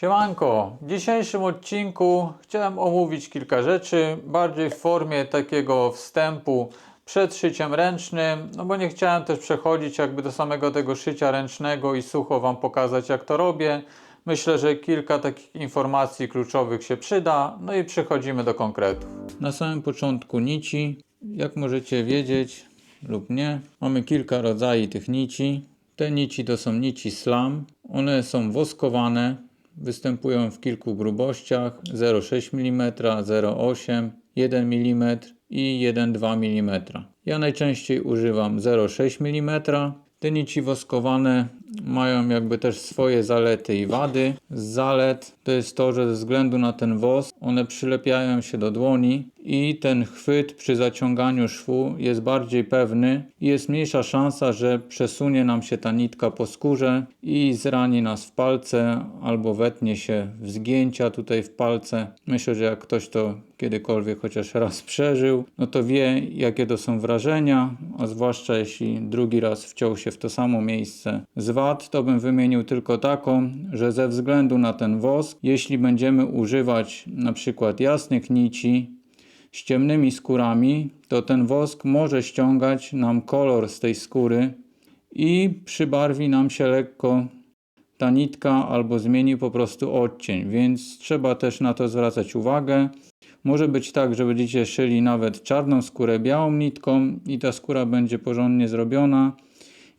Siemanko, w dzisiejszym odcinku chciałem omówić kilka rzeczy, bardziej w formie takiego wstępu przed szyciem ręcznym, no bo nie chciałem też przechodzić jakby do samego tego szycia ręcznego i sucho Wam pokazać jak to robię. Myślę, że kilka takich informacji kluczowych się przyda, no i przechodzimy do konkretów. Na samym początku nici, jak możecie wiedzieć lub nie, mamy kilka rodzajów tych nici. Te nici to są nici slam, one są woskowane, Występują w kilku grubościach 0,6 mm, 0,8 1 mm i 1,2 mm. Ja najczęściej używam 0,6 mm. Te nici woskowane mają jakby też swoje zalety i wady. Z zalet to jest to, że ze względu na ten wosk one przylepiają się do dłoni i ten chwyt przy zaciąganiu szwu jest bardziej pewny i jest mniejsza szansa, że przesunie nam się ta nitka po skórze i zrani nas w palce albo wetnie się w zgięcia tutaj w palce. Myślę, że jak ktoś to kiedykolwiek chociaż raz przeżył, no to wie jakie to są wrażenia, a zwłaszcza jeśli drugi raz wciął się w to samo miejsce. Wad to bym wymienił tylko taką, że ze względu na ten wosk, jeśli będziemy używać na przykład jasnych nici, z ciemnymi skórami, to ten wosk może ściągać nam kolor z tej skóry i przybarwi nam się lekko ta nitka albo zmieni po prostu odcień, więc trzeba też na to zwracać uwagę. Może być tak, że będziecie szyli nawet czarną skórę białą nitką i ta skóra będzie porządnie zrobiona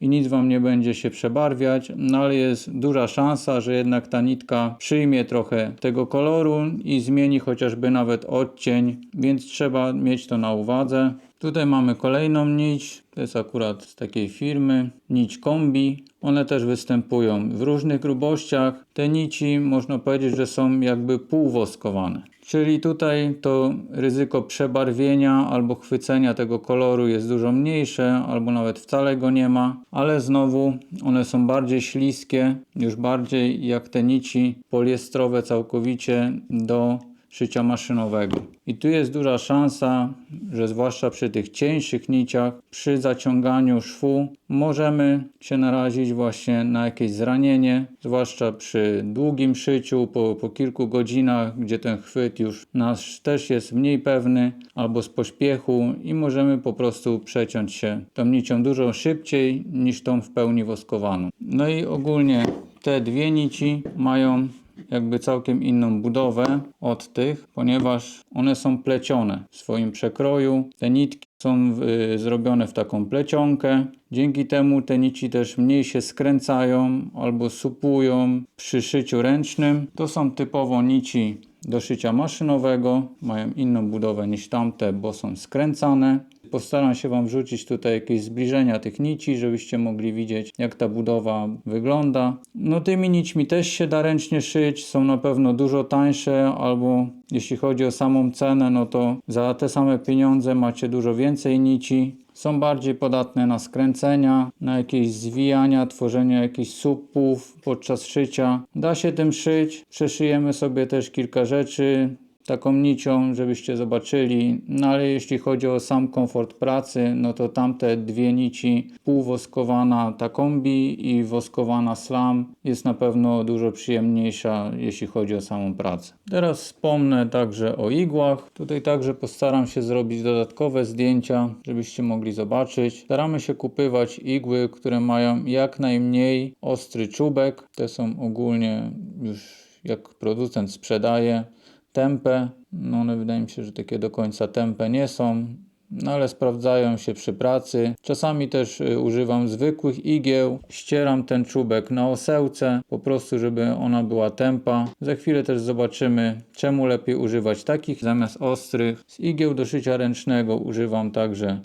i nic Wam nie będzie się przebarwiać, no ale jest duża szansa, że jednak ta nitka przyjmie trochę tego koloru i zmieni chociażby nawet odcień, więc trzeba mieć to na uwadze. Tutaj mamy kolejną nić, to jest akurat z takiej firmy, nić kombi. One też występują w różnych grubościach. Te nici można powiedzieć, że są jakby półwoskowane. Czyli tutaj to ryzyko przebarwienia albo chwycenia tego koloru jest dużo mniejsze, albo nawet wcale go nie ma, ale znowu one są bardziej śliskie, już bardziej jak te nici poliestrowe całkowicie do szycia maszynowego. I tu jest duża szansa, że zwłaszcza przy tych cieńszych niciach, przy zaciąganiu szwu, możemy się narazić właśnie na jakieś zranienie, zwłaszcza przy długim szyciu, po, po kilku godzinach, gdzie ten chwyt już nasz też jest mniej pewny, albo z pośpiechu i możemy po prostu przeciąć się tą nicią dużo szybciej niż tą w pełni woskowaną. No i ogólnie te dwie nici mają jakby całkiem inną budowę od tych, ponieważ one są plecione w swoim przekroju. Te nitki są y, zrobione w taką plecionkę. Dzięki temu te nici też mniej się skręcają albo supują przy szyciu ręcznym. To są typowo nici do szycia maszynowego. Mają inną budowę niż tamte, bo są skręcane. Postaram się Wam wrzucić tutaj jakieś zbliżenia tych nici, żebyście mogli widzieć jak ta budowa wygląda. No tymi nićmi też się da ręcznie szyć, są na pewno dużo tańsze albo jeśli chodzi o samą cenę, no to za te same pieniądze macie dużo więcej nici. Są bardziej podatne na skręcenia, na jakieś zwijania, tworzenie jakichś supów podczas szycia. Da się tym szyć. Przeszyjemy sobie też kilka rzeczy taką nicią, żebyście zobaczyli. No ale jeśli chodzi o sam komfort pracy, no to tamte dwie nici, półwoskowana ta kombi i woskowana slam jest na pewno dużo przyjemniejsza, jeśli chodzi o samą pracę. Teraz wspomnę także o igłach. Tutaj także postaram się zrobić dodatkowe zdjęcia, żebyście mogli zobaczyć. Staramy się kupywać igły, które mają jak najmniej ostry czubek. Te są ogólnie już jak producent sprzedaje tempę. No one wydaje mi się, że takie do końca tempę nie są. No ale sprawdzają się przy pracy. Czasami też y, używam zwykłych igieł. Ścieram ten czubek na osełce, po prostu żeby ona była tempa. Za chwilę też zobaczymy, czemu lepiej używać takich zamiast ostrych. Z igieł do szycia ręcznego używam także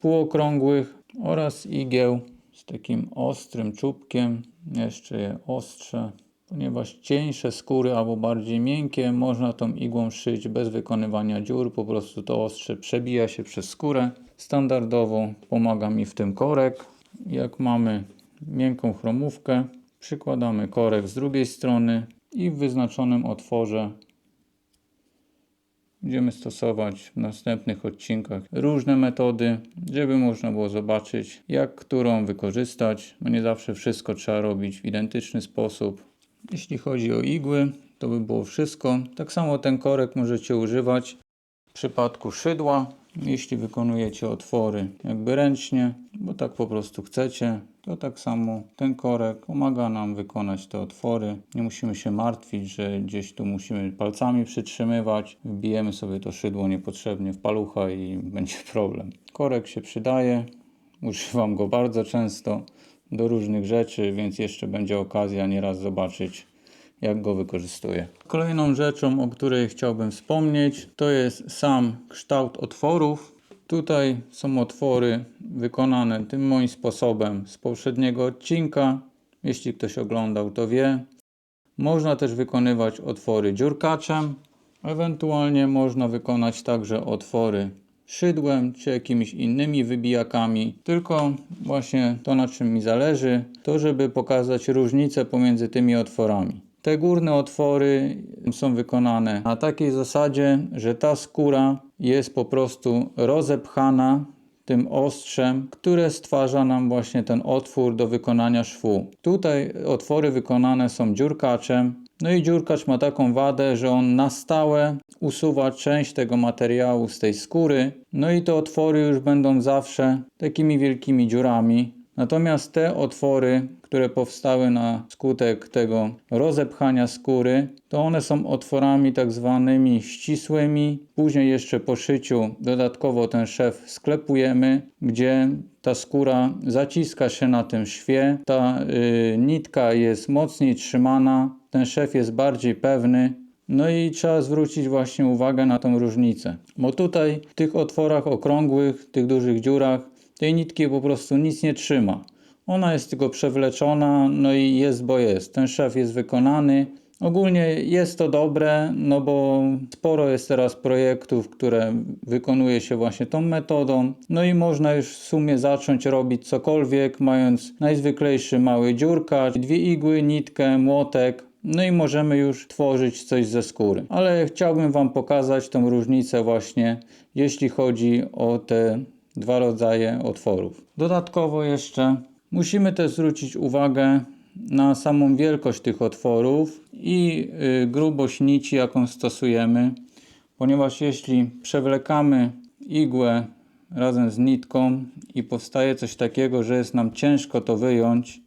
półokrągłych oraz igieł z takim ostrym czubkiem. Jeszcze je ostrzę. Ponieważ cieńsze skóry albo bardziej miękkie, można tą igłą szyć bez wykonywania dziur, po prostu to ostrze przebija się przez skórę. Standardowo pomaga mi w tym korek. Jak mamy miękką chromówkę, przykładamy korek z drugiej strony i w wyznaczonym otworze Będziemy stosować w następnych odcinkach różne metody, żeby można było zobaczyć, jak którą wykorzystać. Bo nie zawsze wszystko trzeba robić w identyczny sposób. Jeśli chodzi o igły, to by było wszystko. Tak samo ten korek możecie używać w przypadku szydła, jeśli wykonujecie otwory jakby ręcznie, bo tak po prostu chcecie, to tak samo ten korek pomaga nam wykonać te otwory. Nie musimy się martwić, że gdzieś tu musimy palcami przytrzymywać. Wbijemy sobie to szydło niepotrzebnie w palucha i będzie problem. Korek się przydaje, używam go bardzo często do różnych rzeczy, więc jeszcze będzie okazja nieraz zobaczyć jak go wykorzystuję. Kolejną rzeczą, o której chciałbym wspomnieć, to jest sam kształt otworów. Tutaj są otwory wykonane tym moim sposobem z poprzedniego odcinka. Jeśli ktoś oglądał, to wie. Można też wykonywać otwory dziurkaczem, ewentualnie można wykonać także otwory szydłem czy jakimiś innymi wybijakami. Tylko właśnie to, na czym mi zależy, to żeby pokazać różnicę pomiędzy tymi otworami. Te górne otwory są wykonane na takiej zasadzie, że ta skóra jest po prostu rozepchana tym ostrzem, które stwarza nam właśnie ten otwór do wykonania szwu. Tutaj otwory wykonane są dziurkaczem. No i dziurkacz ma taką wadę, że on na stałe usuwa część tego materiału z tej skóry. No i te otwory już będą zawsze takimi wielkimi dziurami. Natomiast te otwory, które powstały na skutek tego rozepchania skóry, to one są otworami tak zwanymi ścisłymi. Później jeszcze po szyciu dodatkowo ten szef sklepujemy, gdzie ta skóra zaciska się na tym szwie, ta y, nitka jest mocniej trzymana, ten szef jest bardziej pewny, no i trzeba zwrócić właśnie uwagę na tą różnicę. Bo tutaj w tych otworach okrągłych, tych dużych dziurach, tej nitki po prostu nic nie trzyma. Ona jest tylko przewleczona, no i jest, bo jest. Ten szef jest wykonany. Ogólnie jest to dobre, no bo sporo jest teraz projektów, które wykonuje się właśnie tą metodą. No i można już w sumie zacząć robić cokolwiek, mając najzwyklejszy mały dziurka, dwie igły, nitkę, młotek, no i możemy już tworzyć coś ze skóry. Ale chciałbym Wam pokazać tą różnicę właśnie, jeśli chodzi o te dwa rodzaje otworów. Dodatkowo jeszcze musimy też zwrócić uwagę na samą wielkość tych otworów i y, grubość nici, jaką stosujemy, ponieważ jeśli przewlekamy igłę razem z nitką i powstaje coś takiego, że jest nam ciężko to wyjąć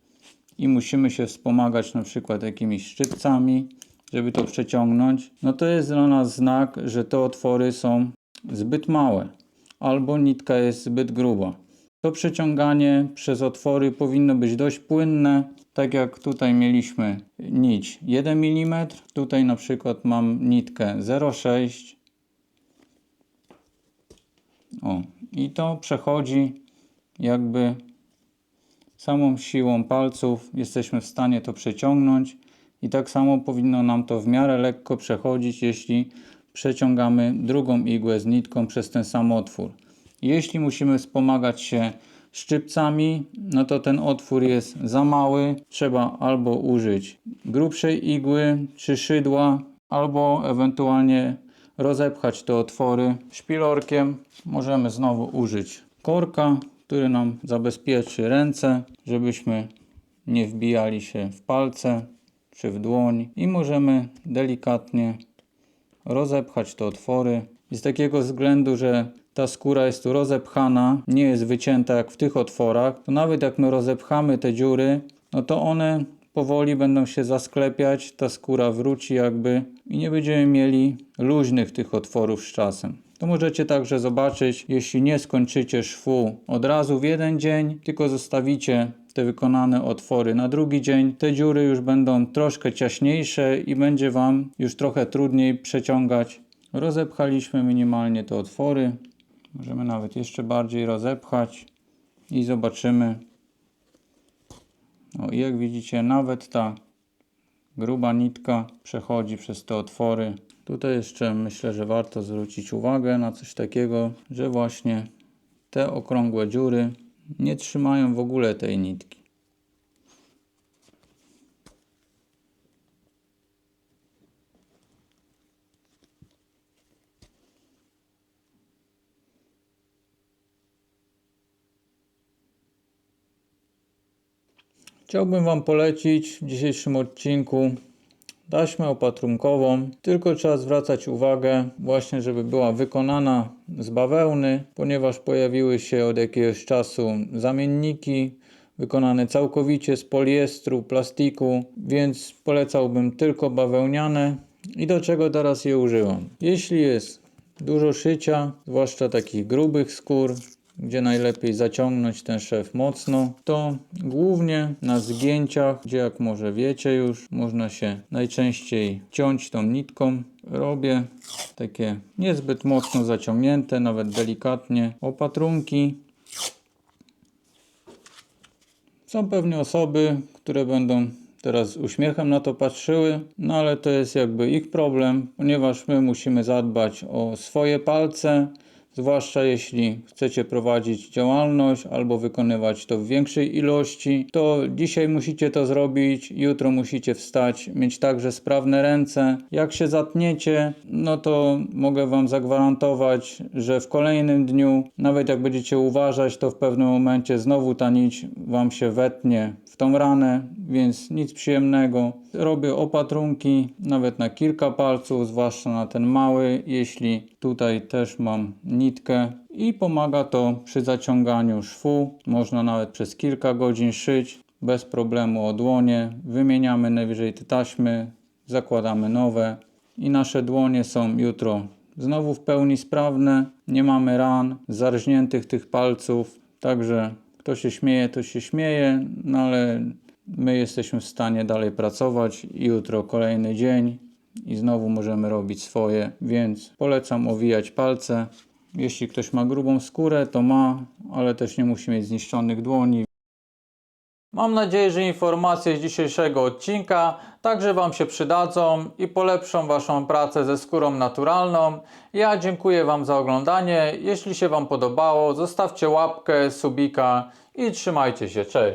i musimy się wspomagać na przykład jakimiś szczypcami, żeby to przeciągnąć, no to jest dla nas znak, że te otwory są zbyt małe albo nitka jest zbyt gruba. To przeciąganie przez otwory powinno być dość płynne, tak jak tutaj mieliśmy nić 1 mm, tutaj na przykład mam nitkę 0,6 o, i to przechodzi jakby samą siłą palców jesteśmy w stanie to przeciągnąć i tak samo powinno nam to w miarę lekko przechodzić, jeśli przeciągamy drugą igłę z nitką przez ten sam otwór. Jeśli musimy wspomagać się szczypcami, no to ten otwór jest za mały. Trzeba albo użyć grubszej igły czy szydła, albo ewentualnie rozepchać te otwory szpilorkiem. Możemy znowu użyć korka, który nam zabezpieczy ręce, żebyśmy nie wbijali się w palce czy w dłoń i możemy delikatnie rozepchać te otwory. Z takiego względu, że ta skóra jest tu rozepchana, nie jest wycięta jak w tych otworach, to nawet jak my rozepchamy te dziury, no to one powoli będą się zasklepiać, ta skóra wróci jakby i nie będziemy mieli luźnych tych otworów z czasem. To możecie także zobaczyć, jeśli nie skończycie szwu od razu w jeden dzień, tylko zostawicie te wykonane otwory na drugi dzień, te dziury już będą troszkę ciaśniejsze i będzie Wam już trochę trudniej przeciągać. Rozepchaliśmy minimalnie te otwory. Możemy nawet jeszcze bardziej rozepchać i zobaczymy. I jak widzicie, nawet ta gruba nitka przechodzi przez te otwory. Tutaj jeszcze myślę, że warto zwrócić uwagę na coś takiego, że właśnie te okrągłe dziury nie trzymają w ogóle tej nitki. Chciałbym Wam polecić w dzisiejszym odcinku taśmę opatrunkową, tylko trzeba zwracać uwagę właśnie, żeby była wykonana z bawełny, ponieważ pojawiły się od jakiegoś czasu zamienniki wykonane całkowicie z poliestru, plastiku, więc polecałbym tylko bawełniane i do czego teraz je używam. Jeśli jest dużo szycia, zwłaszcza takich grubych skór, gdzie najlepiej zaciągnąć ten szef mocno, to głównie na zgięciach, gdzie jak może wiecie już, można się najczęściej ciąć tą nitką. Robię takie niezbyt mocno zaciągnięte, nawet delikatnie opatrunki. Są pewnie osoby, które będą teraz z uśmiechem na to patrzyły, no ale to jest jakby ich problem, ponieważ my musimy zadbać o swoje palce, zwłaszcza jeśli chcecie prowadzić działalność albo wykonywać to w większej ilości, to dzisiaj musicie to zrobić, jutro musicie wstać, mieć także sprawne ręce. Jak się zatniecie, no to mogę Wam zagwarantować, że w kolejnym dniu, nawet jak będziecie uważać, to w pewnym momencie znowu ta nić Wam się wetnie w tą ranę, więc nic przyjemnego. Robię opatrunki nawet na kilka palców, zwłaszcza na ten mały, jeśli tutaj też mam nitkę i pomaga to przy zaciąganiu szwu. Można nawet przez kilka godzin szyć bez problemu o dłonie. Wymieniamy najwyżej te taśmy, zakładamy nowe i nasze dłonie są jutro znowu w pełni sprawne. Nie mamy ran, zarżniętych tych palców, także kto się śmieje, to się śmieje, no ale my jesteśmy w stanie dalej pracować. Jutro kolejny dzień i znowu możemy robić swoje, więc polecam owijać palce. Jeśli ktoś ma grubą skórę, to ma, ale też nie musi mieć zniszczonych dłoni. Mam nadzieję, że informacje z dzisiejszego odcinka także Wam się przydadzą i polepszą Waszą pracę ze skórą naturalną. Ja dziękuję Wam za oglądanie. Jeśli się Wam podobało, zostawcie łapkę, subika i trzymajcie się. Cześć!